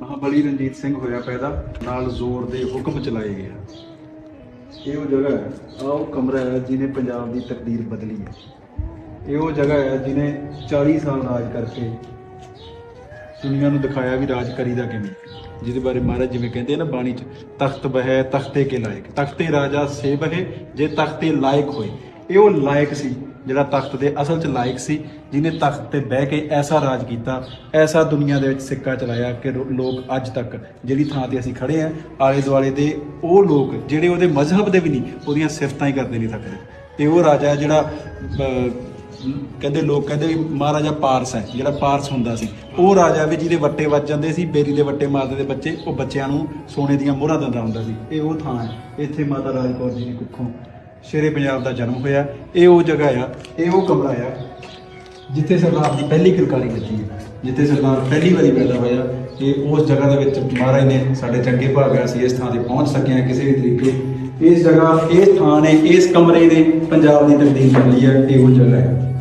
ਮਹਾਬਲੀ ਰਣਜੀਤ ਸਿੰਘ ਹੋਇਆ ਪੈਦਾ, ਨਾਲ ਜ਼ੋਰ ਦੇ ਹੁਕਮ ਚਲਾਏ ਗਏ। ਇਹ ਉਹ ਜਗ੍ਹਾ ਹੈ, ਆਹ ਉਹ ਕਮਰਾ ਹੈ ਜਿਹਨੇ ਪੰਜਾਬ ਦੀ ਤਕਦੀਰ ਬਦਲੀ ਹੈ। ਇਹ ਉਹ ਜਗ੍ਹਾ ਹੈ ਜਿਹਨੇ 40 ਸਾਲ ਰਾਜ ਕਰਕੇ ਦੁਨੀਆ ਨੂੰ ਦਿਖਾਇਆ ਵੀ ਰਾਜ ਕਰੀਦਾ ਕਿਵੇਂ। ਜਿਹਦੇ ਬਾਰੇ ਮਹਾਰਾਜ ਜਿਵੇਂ ਕਹਿੰਦੇ ਆ ਨਾ ਬਾਣੀ ਚ, ਤਖਤ ਬਹਿ, ਤਖਤੇ ਕੇ ਲਾਇਕ। ਤਖਤੇ ਰਾਜਾ ਸੇ ਬਹਿ, ਜੇ ਤਖਤੇ ਲਾਇਕ ਹੋਏ। ਇਹ ਉਹ ਲਾਇਕ ਸੀ। ਜਿਹੜਾ ਤਖਤ ਦੇ ਅਸਲ ਚ ਲਾਇਕ ਸੀ, ਜਿਹਨੇ ਤਖਤ ਤੇ ਬਹਿ ਕੇ ਐਸਾ ਰਾਜ ਕੀਤਾ, ਐਸਾ ਦੁਨੀਆ ਦੇ ਵਿੱਚ ਸਿੱਕਾ ਚਲਾਇਆ ਕਿ ਲੋਕ ਅੱਜ ਤੱਕ ਜਿਹੜੀ ਥਾਂ ਤੇ ਅਸੀਂ ਖੜੇ ਆ ਆਲੇ ਦੁਆਲੇ ਦੇ ਉਹ ਲੋਕ, ਜਿਹੜੇ ਉਹਦੇ ਮਜ਼ਹਬ ਦੇ ਵੀ ਨਹੀਂ, ਉਹਦੀਆਂ ਸਿਫਤਾਂ ਹੀ ਕਰਦੇ ਨਹੀਂ ਥੱਕਦੇ ਇਹ ਉਹ ਰਾਜਾ ਜਿਹੜਾ ਕਹਿੰਦੇ ਲੋਕ ਕਹਿੰਦੇ ਵੀ ਮਹਾਰਾਜਾ ਪਾਰਸ ਹੈ, ਜਿਹੜਾ ਪਾਰਸ ਹੁੰਦਾ ਸੀ। ਉਹ ਰਾਜਾ ਵੀ ਜਿਹਦੇ ਵੱਟੇ ਵੱਜ ਜਾਂਦੇ ਸੀ, ਬੇਰੀ ਦੇ ਵੱਟੇ ਮਾਰਦੇ ਦੇ ਬੱਚੇ, ਉਹ ਬੱਚਿਆਂ ਨੂੰ ਸੋਨੇ ਦੀਆਂ ਮੋਹਰਾਂ ਦਿੰਦਾ ਹੁੰਦਾ ਸੀ। ਇਹ ਉਹ ਥਾਂ ਹੈ, ਇੱਥੇ ਮਾਤਾ ਰਾਜ ਕੌਰ ਜੀ ਦੀ ਕੁੱਖੋਂ ਸ਼ੇਰੇ ਪੰਜਾਬ ਦਾ ਜਨਮ ਹੋਇਆ, ਇਹ ਉਹ ਜਗ੍ਹਾ ਆ, ਇਹ ਉਹ ਕਮਰਾ ਆ, ਜਿੱਥੇ ਸਰਦਾਰ ਦੀ ਪਹਿਲੀ ਕਿਲਕਾਰੀ ਕੀਤੀ ਹੈ ਜਿੱਥੇ ਸਰਦਾਰ ਪਹਿਲੀ ਵਾਰੀ ਪੈਦਾ ਹੋਇਆ ਕਿ ਉਸ ਜਗ੍ਹਾ ਦੇ ਵਿੱਚ ਮਹਾਰਾਜ ਨੇ ਸਾਡੇ ਚੰਗੇ ਭਾਗਿਆ ਸੀ ਇਸ ਥਾਂ ਤੇ ਪਹੁੰਚ ਸਕੇ ਹਾਂ ਕਿਸੇ ਵੀ ਤਰੀਕੇ। ਇਸ ਜਗ੍ਹਾ, ਇਸ ਥਾਂ ਨੇ, ਇਸ ਕਮਰੇ ਨੇ ਪੰਜਾਬ ਦੀ ਤਕਦੀਰ ਬਦਲੀ ਹੈ ਇਹ ਉਹ ਜਗ੍ਹਾ ਹੈ